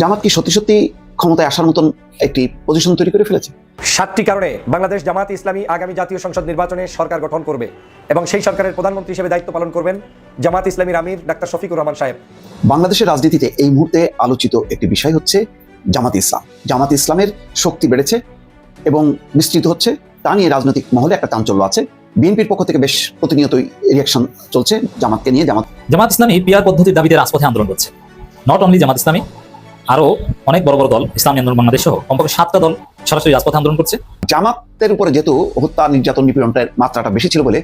জামাত কি সত্যি সত্যি ক্ষমতায় আসার মতন একটি পজিশন তৈরি করে ফেলেছে? সাতটি কারণে বাংলাদেশ জামাত ইসলামী আগামী জাতীয় সংসদ নির্বাচনে সরকার গঠন করবে এবং সেই সরকারের প্রধানমন্ত্রী হিসেবে দায়িত্ব পালন করবেন জামাত ইসলামীর আমির ডাক্তার শফিকুর রহমান সাহেব। বাংলাদেশের রাজনীতিতে এই মুহূর্তে আলোচিত একটি বিষয় হচ্ছে জামাত ইসলাম। জামাত ইসলামের শক্তি বেড়েছে এবং বিস্তৃত হচ্ছে তা নিয়ে রাজনৈতিক মহলে একটা চাঞ্চল্য আছে। বিএনপির পক্ষ থেকে বেশ প্রতিনিয়তই রিয়াকশন চলছে জামাতকে নিয়ে। জামাত জামাত ইসলামী পিয়ার পদ্ধতির দাবিতে রাজপথে আন্দোলন করছে। নট অনলি জামাত ইসলামী আরও অনেক বড় বড় দল ইসলামী আন্দোলন বাংলাদেশ সহ কমপক্ষে সাতটা দল সরাসরি রাজপথে আন্দোলন করছে। জামাতের উপরে যেহেতু হত্যা নির্যাতন নিপীড়নটার মাত্রাটা বেশি ছিল বলে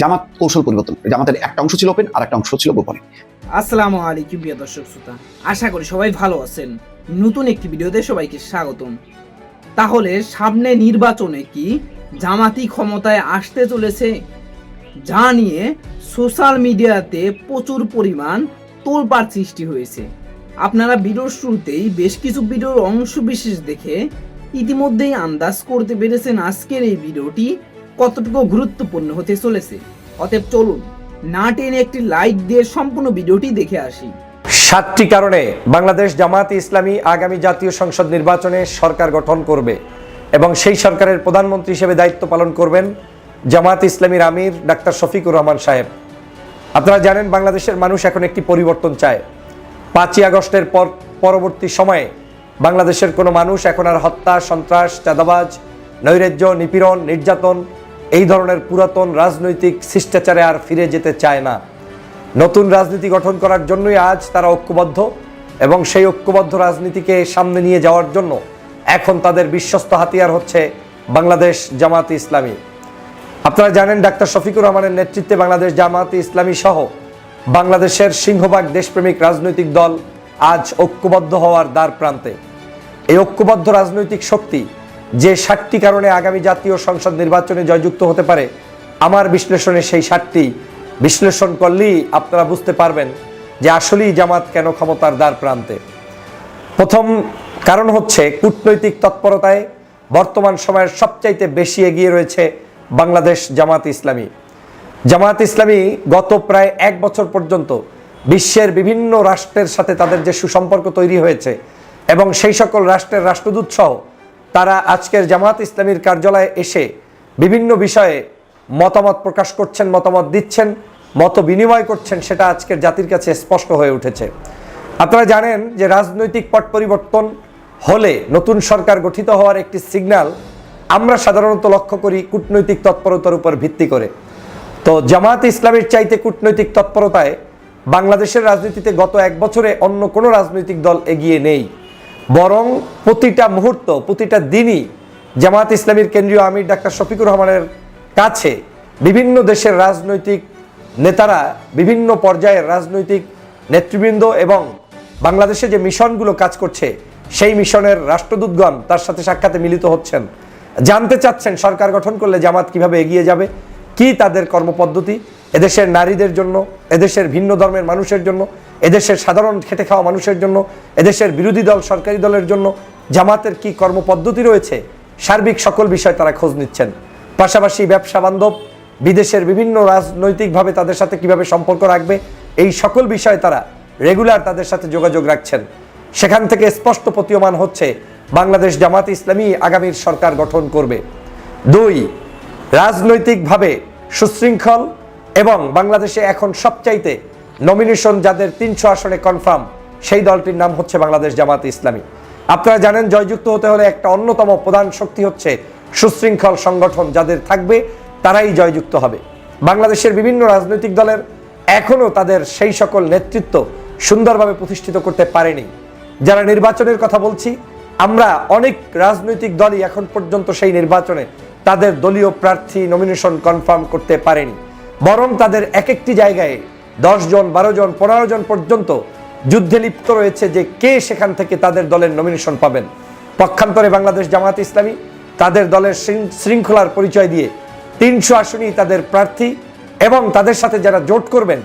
জামাত কৌশল পরিবর্তন জামাতের একটা অংশ ছিল ওপেন আর একটা অংশ ছিল গোপনে। আসসালামু আলাইকুম প্রিয় দর্শক শ্রোতা আশা করি সবাই ভালো আছেন। নতুন একটি ভিডিওতে সবাইকে স্বাগতম। তাহলে সামনে নির্বাচনে কি জামাতি ক্ষমতায় আসতে চলেছে যা নিয়ে সোশ্যাল মিডিয়াতে প্রচুর পরিমাণ তোলপাড় সৃষ্টি হয়েছে। আপনারা ভিডিওর শুরুতেই বেশ কিছু ভিডিওর অংশ বিশেষ দেখে ইতিমধ্যেই আন্দাজ করতে পেরেছেন আজকের এই ভিডিওটি কতটুকু গুরুত্বপূর্ণ হতে চলেছে। অতএব চলুন না টেনে একটি লাইক দিয়ে সম্পূর্ণ ভিডিওটি দেখে আসি। সাতটি কারণে বাংলাদেশ জামাত ইসলামী আগামী জাতীয় সংসদ নির্বাচনে সরকার গঠন করবে এবং সেই সরকারের প্রধানমন্ত্রী হিসেবে দায়িত্ব পালন করবেন জামাত ইসলামীর আমির ডাক্তার শফিকুর রহমান সাহেব। আপনারা জানেন বাংলাদেশের মানুষ এখন একটি পরিবর্তন চায়। পাঁচই আগস্টের পর, পরবর্তী সময়ে বাংলাদেশের কোনো মানুষ এখন আর হত্যা, সন্ত্রাস, চাঁদাবাজ, নৈরাজ্য, নিপীড়ন, নির্যাতন এই ধরনের পুরাতন রাজনৈতিক শিষ্টাচারে আর ফিরে যেতে চায় না। নতুন রাজনীতি গঠন করার জন্যই আজ তারা ঐক্যবদ্ধ এবং সেই ঐক্যবদ্ধ রাজনীতিকে সামনে নিয়ে যাওয়ার জন্য এখন তাদের বিশ্বস্ত হাতিয়ার হচ্ছে বাংলাদেশ জামাত ইসলামী। আপনারা জানেন ডাক্তার শফিকুর রহমানের নেতৃত্বে বাংলাদেশ জামাত ইসলামী সহ বাংলাদেশের সিংহভাগ দেশপ্রেমিক রাজনৈতিক দল আজ ঐক্যবদ্ধ হওয়ার দ্বার প্রান্তে। এই ঐক্যবদ্ধ রাজনৈতিক শক্তি যে ষাটটি কারণে আগামী জাতীয় সংসদ নির্বাচনে জয়যুক্ত হতে পারে, আমার বিশ্লেষণে সেই ষাটটি। বিশ্লেষণ করলেই আপনারা বুঝতে পারবেন যে আসলেই জামাত কেন ক্ষমতার দ্বার প্রান্তে। প্রথম কারণ হচ্ছে কূটনৈতিক তৎপরতায় বর্তমান সময়ের সবচাইতে বেশি এগিয়ে রয়েছে বাংলাদেশ জামাত ইসলামী। জামাত ইসলামী গত প্রায় এক বছর পর্যন্ত বিশ্বের বিভিন্ন রাষ্ট্রের সাথে তাদের যে সুসম্পর্ক তৈরি হয়েছে এবং সেই সকল রাষ্ট্রের রাষ্ট্রদূত সহ তারা আজকের জামাত ইসলামীর কার্যালয়ে এসে বিভিন্ন বিষয়ে মতামত প্রকাশ করছেন, মতামত দিচ্ছেন, মত বিনিময় করছেন সেটা আজকের জাতির কাছে স্পষ্ট হয়ে উঠেছে। আপনারা জানেন যে রাজনৈতিক পট পরিবর্তন হলে নতুন সরকার গঠিত হওয়ার একটি সিগন্যাল আমরা সাধারণত লক্ষ্য করি কূটনৈতিক তৎপরতার উপর ভিত্তি করে। তো জামাত ইসলামের চাইতে কূটনৈতিক তৎপরতায় বাংলাদেশের রাজনীতিতে গত এক বছরে অন্য কোনো রাজনৈতিক দল এগিয়ে নেই। বরং প্রতিটা মুহূর্ত, প্রতিটা দিনই জামাত ইসলামীর কেন্দ্রীয় আমির ডাক্তার শফিকুর রহমানের কাছে বিভিন্ন দেশের রাজনৈতিক নেতারা, বিভিন্ন পর্যায়ের রাজনৈতিক নেতৃবৃন্দ এবং বাংলাদেশে যে মিশনগুলো কাজ করছে, সেই মিশনের রাষ্ট্রদূতগণ তার সাথে সাক্ষাতে মিলিত হচ্ছেন। জানতে চাচ্ছেন সরকার গঠন করলে জামাত কীভাবে এগিয়ে যাবে? কি তাদের কর্মপদ্ধতি? এদেশের নারীদের জন্য, এদেশের ভিন্ন ধর্মের মানুষের জন্য, এদেশের সাধারণ খেটে খাওয়া মানুষের জন্য, এদেশের বিরোধী দল, সরকারি দলের জন্য জামাতের কি কর্মপদ্ধতি রয়েছে? সার্বিক সকল বিষয় তারা খোঁজ নিচ্ছেন। পাশাপাশি ব্যবসা বান্ধব, বিদেশের বিভিন্ন রাজনৈতিকভাবে তাদের সাথে কীভাবে সম্পর্ক রাখবে, এই সকল বিষয়ে তারা রেগুলার তাদের সাথে যোগাযোগ রাখছেন। সেখান থেকে স্পষ্ট প্রতীয়মান হচ্ছে, বাংলাদেশ জামাত ইসলামী আগামীর সরকার গঠন করবে। দুই, রাজনৈতিকভাবে সুশৃঙ্খল এবং বাংলাদেশে এখন সবচাইতে নমিনেশন যাদের তিনশো আসনে কনফার্ম সেই দলটির নাম হচ্ছে বাংলাদেশ জামাত ইসলামী। আপনারা জানেন জয়যুক্ত হতে হলে একটা অন্যতম প্রধান শক্তি হচ্ছে সুশৃঙ্খল সংগঠন যাদের থাকবে, তারাই জয়যুক্ত হবে। বাংলাদেশের বিভিন্ন রাজনৈতিক দলের এখনও তাদের সেই সকল নেতৃত্ব সুন্দরভাবে প্রতিষ্ঠিত করতে পারেনি। যারা নির্বাচনের কথা বলছি, আমরা অনেক রাজনৈতিক দলই এখন পর্যন্ত সেই নির্বাচনে তাদের দলীয় প্রার্থী নমিনেশন কনফার্ম করতে পারেনি। বরং তাদের এক একটি জায়গায় দশ জন, বারো জন, পনেরো জন পর্যন্ত যুদ্ধে লিপ্ত রয়েছে যে কে সেখান থেকে তাদের দলের নমিনেশন পাবেন। পক্ষান্তরে বাংলাদেশ জামাত ইসলামী তাদের দলের শৃঙ্খলার পরিচয় দিয়ে তিনশো আসনই তাদের প্রার্থী এবং তাদের সাথে যারা জোট করবেন,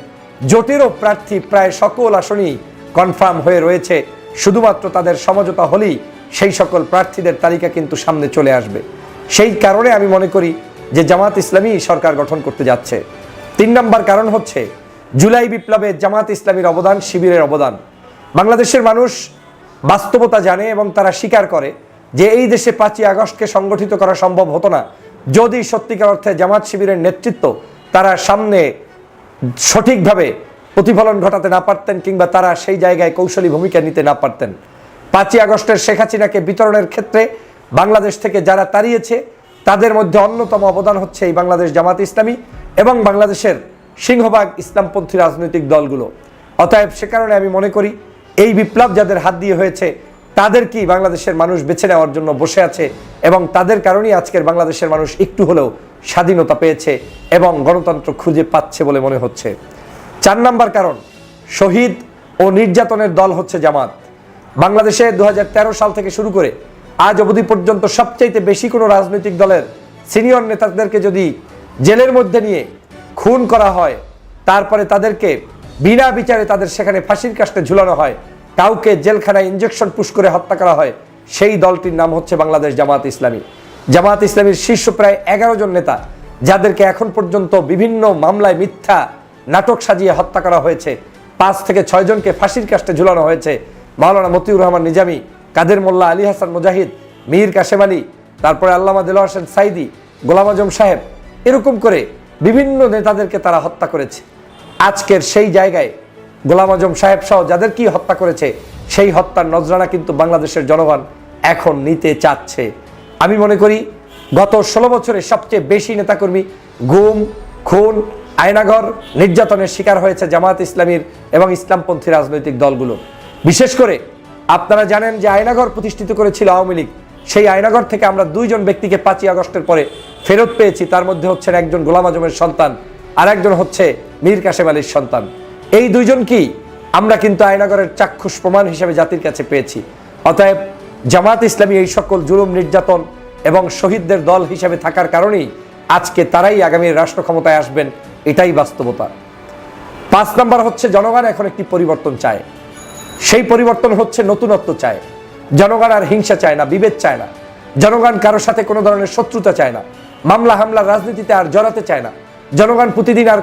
জোটেরও প্রার্থী প্রায় সকল আসনই কনফার্ম হয়ে রয়েছে। শুধুমাত্র তাদের সমঝোতা হলেই সেই সকল প্রার্থীদের তালিকা কিন্তু সামনে চলে আসবে। সেই কারণে আমি মনে করি যে জামাত ইসলামী সরকার গঠন করতে যাচ্ছে। তিন নম্বর কারণ হচ্ছে জুলাই বিপ্লবে জামাত ইসলামীর অবদান, শিবিরের অবদান। বাংলাদেশের মানুষ বাস্তবতা জানে এবং তারা স্বীকার করে যে এই দেশে পাঁচই আগস্টকে সংগঠিত করা সম্ভব হতো না। যদি সত্যিকার অর্থে জামাত শিবিরের নেতৃত্ব তারা সামনে সঠিকভাবে প্রতিফলন ঘটাতে না পারতেন কিংবা তারা সেই জায়গায় কৌশলী ভূমিকা নিতে না পারতেন। পাঁচই আগস্টের শেখ হাসিনাকে বিতরণের ক্ষেত্রে বাংলাদেশ থেকে যারা তাড়িয়েছে, তাদের মধ্যে অন্যতম অবদান হচ্ছে এই বাংলাদেশ জামাত ইসলামী এবং বাংলাদেশের সিংহভাগ ইসলামপন্থী রাজনৈতিক দলগুলো। অতএব সে কারণে আমি মনে করি, এই বিপ্লব যাদের হাত দিয়ে হয়েছে তাদেরকেই বাংলাদেশের মানুষ বেছে নেওয়ার জন্য বসে আছে এবং তাদের কারণেই আজকের বাংলাদেশের মানুষ একটু হলেও স্বাধীনতা পেয়েছে এবং গণতন্ত্র খুঁজে পাচ্ছে বলে মনে হচ্ছে। চার নাম্বার কারণ, শহীদ ও নির্যাতনের দল হচ্ছে জামাত। বাংলাদেশে দু হাজার তেরো সাল থেকে শুরু করে আজ অবধি পর্যন্ত সবচাইতে বেশি কোনো রাজনৈতিক দলের সিনিয়র নেতাদেরকে যদি জেলের মধ্যে নিয়ে খুন করা হয়, তারপরে তাদেরকে বিনা বিচারে তাদের সেখানে ফাঁসির কাস্টে ঝুলানো হয়, কাউকে জেলখানায় ইঞ্জেকশন পুশ করে হত্যা করা হয়, সেই দলটির নাম হচ্ছে বাংলাদেশ জামাত ইসলামী। জামাত ইসলামীর শীর্ষ প্রায় এগারো জন নেতা, যাদেরকে এখন পর্যন্ত বিভিন্ন মামলায় মিথ্যা নাটক সাজিয়ে হত্যা করা হয়েছে। পাঁচ থেকে ছয় জনকে ফাঁসির কাস্টে ঝুলানো হয়েছে। মাওলানা মতিউর রহমান নিজামী কাদের মোল্লা আলী হাসান মুজাহিদ মিহির কাশেম আলী, তারপরে আল্লামা দিল হোসেন সাইদি, গোলাম আজম সাহেব, এরকম করে বিভিন্ন নেতাদেরকে তারা হত্যা করেছে। আজকের সেই জায়গায় গোলাম আজম সাহেব সহ যাদের কি হত্যা করেছে, সেই হত্যার নজরানা কিন্তু বাংলাদেশের জনগণ এখন নিতে চাচ্ছে। আমি মনে করি গত ষোলো বছরে সবচেয়ে বেশি নেতাকর্মী গুম, খুন, আয়নাঘর নির্যাতনের শিকার হয়েছে জামাত ইসলামীর এবং ইসলামপন্থী রাজনৈতিক দলগুলো। বিশেষ করে আপনারা জানেন যে আয়নাঘর প্রতিষ্ঠিত করেছিল আওয়ামী লীগ। সেই আয়নাঘর থেকে আমরা দুইজন ব্যক্তিকে পাঁচই আগস্টের পরে ফেরত পেয়েছি। তার মধ্যে হচ্ছেন একজন গোলাম আজমের সন্তান আর একজন হচ্ছে মীর কাশেম আলীর সন্তান। এই দুইজন কি? আমরা কিন্তু আয়নাগরের চাক্ষুষ প্রমাণ হিসেবে জাতির কাছে পেয়েছি। অতএব জামাত ইসলামী এই সকল জুলুম, নির্যাতন এবং শহীদদের দল হিসেবে থাকার কারণেই আজকে তারাই আগামী রাষ্ট্র ক্ষমতায় আসবেন। এটাই বাস্তবতা। পাঁচ নাম্বার হচ্ছে জনগণ এখন একটি পরিবর্তন চায়। সেই পরিবর্তন হচ্ছে নতুনত্ব চায়। জনগণ আর হিংসা চায় না, বিভেদ চায় না। জনগণ কারোর সাথে কোনো ধরনের শত্রুতা চায় না। মামলা হামলার রাজনীতিতে আর জড়াতে চায় না। জনগণ প্রতিদিন আর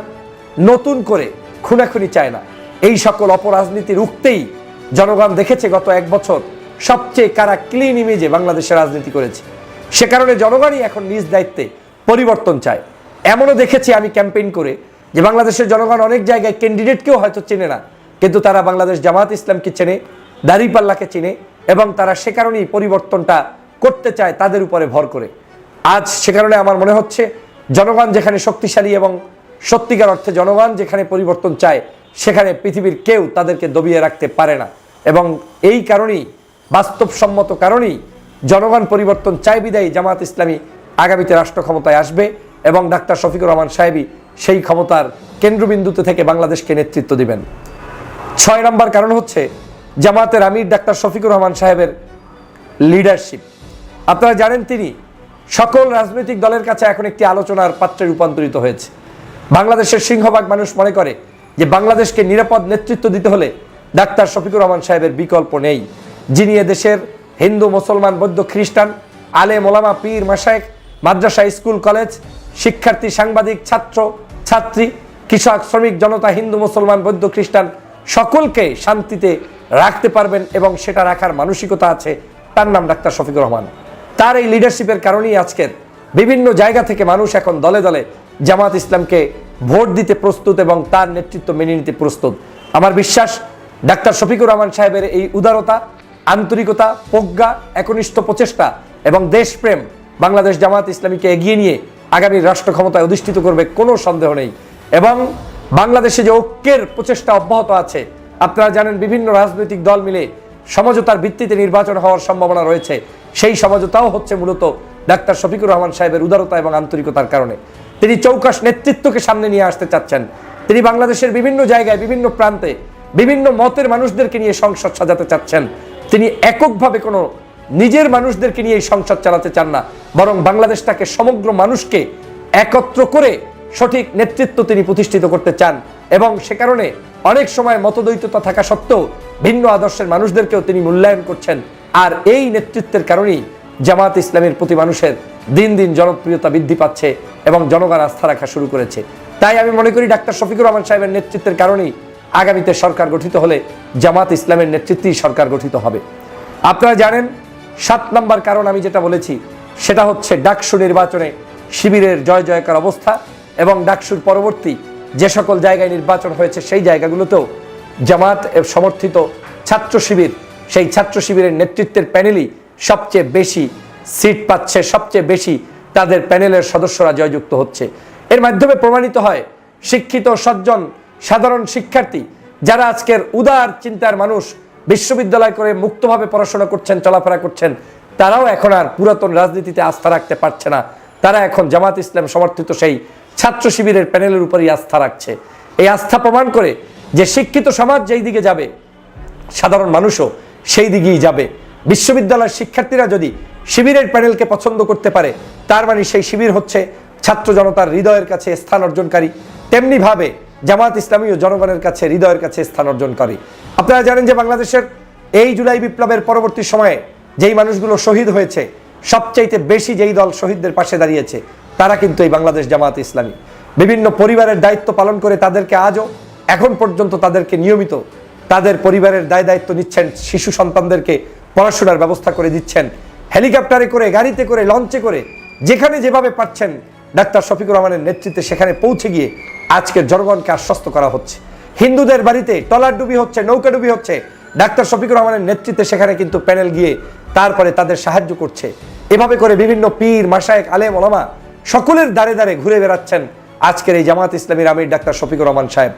নতুন করে খুনাখুনি চায় না। এই সকল অপরাজনীতি রুখতেই জনগণ দেখেছে গত এক বছর সবচেয়ে কারা ক্লিন ইমেজে বাংলাদেশে রাজনীতি করেছে। সে কারণে জনগণই এখন নিজ দায়িত্বে পরিবর্তন চায়। এমনও দেখেছি আমি ক্যাম্পেইন করে যে বাংলাদেশের জনগণ অনেক জায়গায় ক্যান্ডিডেটকেও হয়তো চেনে না। কিন্তু তারা বাংলাদেশ জামাত ইসলামকে চেনে, দাঁড়িপাল্লাকে চেনে এবং তারা সে কারণেই পরিবর্তনটা করতে চায় তাদের উপরে ভর করে। আজ সে কারণে আমার মনে হচ্ছে জনগণ যেখানে শক্তিশালী এবং সত্যিকার অর্থে জনগণ যেখানে পরিবর্তন চায়, সেখানে পৃথিবীর কেউ তাদেরকে দবিয়ে রাখতে পারে না। এবং এই কারণেই, বাস্তবসম্মত কারণেই জনগণ পরিবর্তন চাই বিদায়ী জামাত ইসলামী আগামীতে রাষ্ট্র ক্ষমতায় আসবে এবং ডাক্তার শফিকুর রহমান সাহেবই সেই ক্ষমতার কেন্দ্রবিন্দুতে থেকে বাংলাদেশকে নেতৃত্ব দিবেন। ছয় নম্বর কারণ হচ্ছে জামাতের আমির ডাক্তার শফিকুর রহমান সাহেবের লিডারশিপ আপনারা জানেন তিনি সকল রাজনৈতিক দলের কাছে এখন একটি আলোচনার পাত্রে রূপান্তরিত হয়েছে। বাংলাদেশের সিংহভাগ মানুষ মনে করে যে বাংলাদেশকে নিরাপদ নেতৃত্ব দিতে হলে ডাক্তার শফিকুর রহমান সাহেবের বিকল্প নেই। যিনি দেশের হিন্দু, মুসলমান, বৌদ্ধ, খ্রিস্টান আলে মোলামা পীর মাসায়েক মাদ্রাসা, স্কুল, কলেজ, শিক্ষার্থী, সাংবাদিক, ছাত্র, ছাত্রী, কৃষক, শ্রমিক, জনতা, হিন্দু, মুসলমান, বৌদ্ধ, খ্রিস্টান সকলকে শান্তিতে রাখতে পারবেন এবং সেটা রাখার মানসিকতা আছে। তার নাম ডাক্তার শফিকুর রহমান। তার এই লিডারশিপের কারণেই আজকের বিভিন্ন জায়গা থেকে মানুষ এখন দলে দলে জামাত ইসলামকে ভোট দিতে প্রস্তুত এবং তার নেতৃত্ব মেনে নিতে প্রস্তুত। আমার বিশ্বাস, ডাক্তার শফিকুর রহমান সাহেবের এই উদারতা, আন্তরিকতা, প্রজ্ঞা, একনিষ্ঠ প্রচেষ্টা এবং দেশপ্রেম বাংলাদেশ জামাত ইসলামীকে এগিয়ে নিয়ে আগামী রাষ্ট্র ক্ষমতায় অধিষ্ঠিত করবে কোনো সন্দেহ নেই। এবং বাংলাদেশে যে ঐক্যের প্রচেষ্টা অব্যাহত আছে, আপনারা জানেন বিভিন্ন রাজনৈতিক দল মিলে সমঝোতার ভিত্তিতে নির্বাচন হওয়ার সম্ভাবনা রয়েছে। সেই সমঝোতাও হচ্ছে মূলত ডাক্তার শফিকুর রহমান সাহেবের উদারতা এবং আন্তরিকতার কারণে। তিনি চৌকাশ নেতৃত্বকে সামনে নিয়ে আসতে চাচ্ছেন। তিনি বাংলাদেশের বিভিন্ন জায়গায়, বিভিন্ন প্রান্তে, বিভিন্ন মতের মানুষদেরকে নিয়ে সংসদ সাজাতে চাচ্ছেন। তিনি এককভাবে কোনো নিজের মানুষদেরকে নিয়ে এই সংসদ চালাতে চান না, বরং বাংলাদেশটাকে সমগ্র মানুষকে একত্র করে সঠিক নেতৃত্ব তিনি প্রতিষ্ঠিত করতে চান এবং সে কারণে অনেক সময় মতদ্বৈততা থাকা সত্ত্বেও ভিন্ন আদর্শের মানুষদেরকেও তিনি মূল্যায়ন করছেন। আর এই নেতৃত্বের কারণেই জামাত ইসলামের প্রতি মানুষের দিন দিন জনপ্রিয়তা বৃদ্ধি পাচ্ছে এবং জনগণ আস্থা রাখা শুরু করেছে। তাই আমি মনে করি ডাক্তার শফিকুর রহমান সাহেবের নেতৃত্বের কারণেই আগামীতে সরকার গঠিত হলে জামাত ইসলামের নেতৃত্বেই সরকার গঠিত হবে। আপনারা জানেন, সাত নাম্বার কারণ আমি যেটা বলেছি, সেটা হচ্ছে ডাকসু নির্বাচনে শিবিরের জয় জয়কার অবস্থা। এবং ডাকসুর পরবর্তী যে সকল জায়গায় নির্বাচন হয়েছে সেই জায়গাগুলোতেও জামাত সমর্থিত ছাত্র শিবির, সেই ছাত্র শিবিরের নেতৃত্বের প্যানেলই সবচেয়ে বেশি সিট পাচ্ছে, সবচেয়ে বেশি তাদের প্যানেলের সদস্যরা জয়যুক্ত হচ্ছে। এর মাধ্যমে প্রমাণিত হয়, শিক্ষিত, সজ্জন, সাধারণ শিক্ষার্থী যারা আজকের উদার চিন্তার মানুষ, বিশ্ববিদ্যালয় করে মুক্তভাবে পড়াশোনা করছেন, চলাফেরা করছেন, তারাও এখন আর পুরাতন রাজনীতিতে আস্থা রাখতে পারছে না। তারা এখন জামাত ইসলাম সমর্থিত সেই ছাত্র শিবিরের প্যানেলের উপরই আস্থা রাখছে। এই আস্থা প্রমাণ করে যে শিক্ষিত সমাজ যেই দিকে যাবে, সাধারণ মানুষও সেই দিকেই যাবে। বিশ্ববিদ্যালয়ের শিক্ষার্থীরা যদি শিবিরের প্যানেলকে পছন্দ করতে পারে, তার মানে সেই শিবির হচ্ছে ছাত্র জনতার হৃদয়ের কাছে স্থান অর্জনকারী। তেমনিভাবে জামাত ইসলামীও জনগণের কাছে হৃদয়ের কাছে স্থান অর্জনকারী। আপনারা জানেন যে বাংলাদেশের এই জুলাই বিপ্লবের পরবর্তী সময়ে যেই মানুষগুলো শহীদ হয়েছে, সবচাইতে বেশি যেই দল শহীদদের পাশে দাঁড়িয়েছে তারা কিন্তু এই বাংলাদেশ জামাত ইসলামী। বিভিন্ন পরিবারের দায়িত্ব পালন করে তাদেরকে আজও এখন পর্যন্ত তাদেরকে নিয়মিত তাদের পরিবারের দায় দায়িত্ব নিচ্ছেন, শিশু সন্তানদেরকে পড়াশোনার ব্যবস্থা করে দিচ্ছেন, হেলিকপ্টারে করে, গাড়িতে করে, লঞ্চে করে, যেখানে যেভাবে পাচ্ছেন ডাক্তার শফিকুর রহমানের নেতৃত্বে সেখানে পৌঁছে গিয়ে আজকের জনগণকে আশ্বস্ত করা হচ্ছে। হিন্দুদের বাড়িতে টলার ডুবি হচ্ছে, নৌকা ডুবি হচ্ছে, ডাক্তার শফিকুর রহমানের নেতৃত্বে সেখানে কিন্তু প্যানেল গিয়ে তারপরে তাদের সাহায্য করছে। এভাবে করে বিভিন্ন পীর মাসায়েক আলেম, ওলামা সকলের দাঁড়ে দাঁড়ে ঘুরে বেড়াচ্ছেন আজকের এই জামাত ইসলামীর আমির ডাক্তার শফিকুর রহমান সাহেব।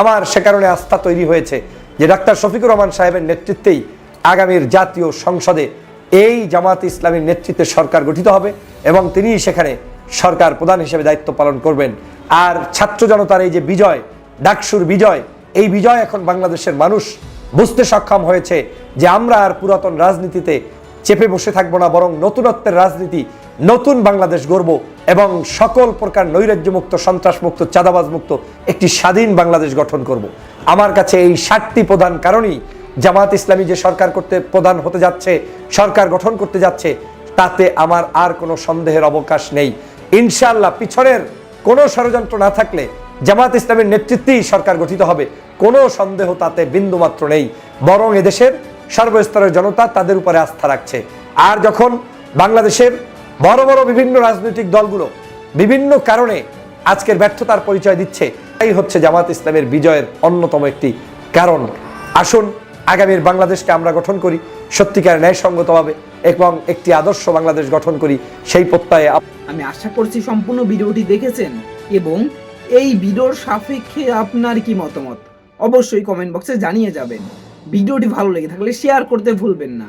আমার সে কারণে আস্থা তৈরি হয়েছে যে ডাক্তার শফিকুর রহমান সাহেবের নেতৃত্বেই আগামীর জাতীয় সংসদে এই জামাত ইসলামীর নেতৃত্বে সরকার গঠিত হবে এবং তিনিই সেখানে সরকার প্রধান হিসেবে দায়িত্ব পালন করবেন। আর ছাত্র জনতার এই যে বিজয়, ডাকসুর বিজয়, এই বিজয় এখন বাংলাদেশের মানুষ বুঝতে সক্ষম হয়েছে যে আমরা আর পুরাতন রাজনীতিতে চেপে বসে থাকব না, বরং নতুনত্বের রাজনীতি, নতুন বাংলাদেশ গড়ব। এবং সকল প্রকার নৈরাজ্যমুক্ত, সন্ত্রাসমুক্ত চাঁদাবাজ মুক্ত একটি স্বাধীন বাংলাদেশ গঠন করব। আমার কাছে এই ষাটটি প্রধান কারণই জামাত ইসলামী যে সরকার করতে প্রধান হতে যাচ্ছে, সরকার গঠন করতে যাচ্ছে, তাতে আমার আর কোনো সন্দেহের অবকাশ নেই। ইনশাল্লাহ পিছনের কোনো ষড়যন্ত্র না থাকলে জামাত ইসলামের নেতৃত্বেই সরকার গঠিত হবে। কোনো সন্দেহ তাতে বিন্দুমাত্র নেই। বরং এদেশের সর্বস্তরের জনতা তাদের উপরে আস্থা রাখছে। আর যখন বাংলাদেশের বড় বড় বিভিন্ন রাজনৈতিক দলগুলো বিভিন্ন কারণে আজকের ব্যর্থতার পরিচয় দিচ্ছে। এই হচ্ছে জামাত ইসলামের বিজয়ের অন্যতম একটি কারণ। আসুন, আগামীর বাংলাদেশকে আমরা গঠন করি। সত্যিকার ন্যায়সঙ্গতভাবে এবং একটি আদর্শ বাংলাদেশ গঠন করি সেই প্রত্যয়ে আমি আশা করছি সম্পূর্ণ ভিডিওটি দেখেছেন এবং এই ভিডিওর সাপেক্ষে আপনার কি মতামত? অবশ্যই কমেন্ট বক্সে জানিয়ে যাবেন। ভিডিওটি ভালো লেগে থাকলে শেয়ার করতে ভুলবেন না।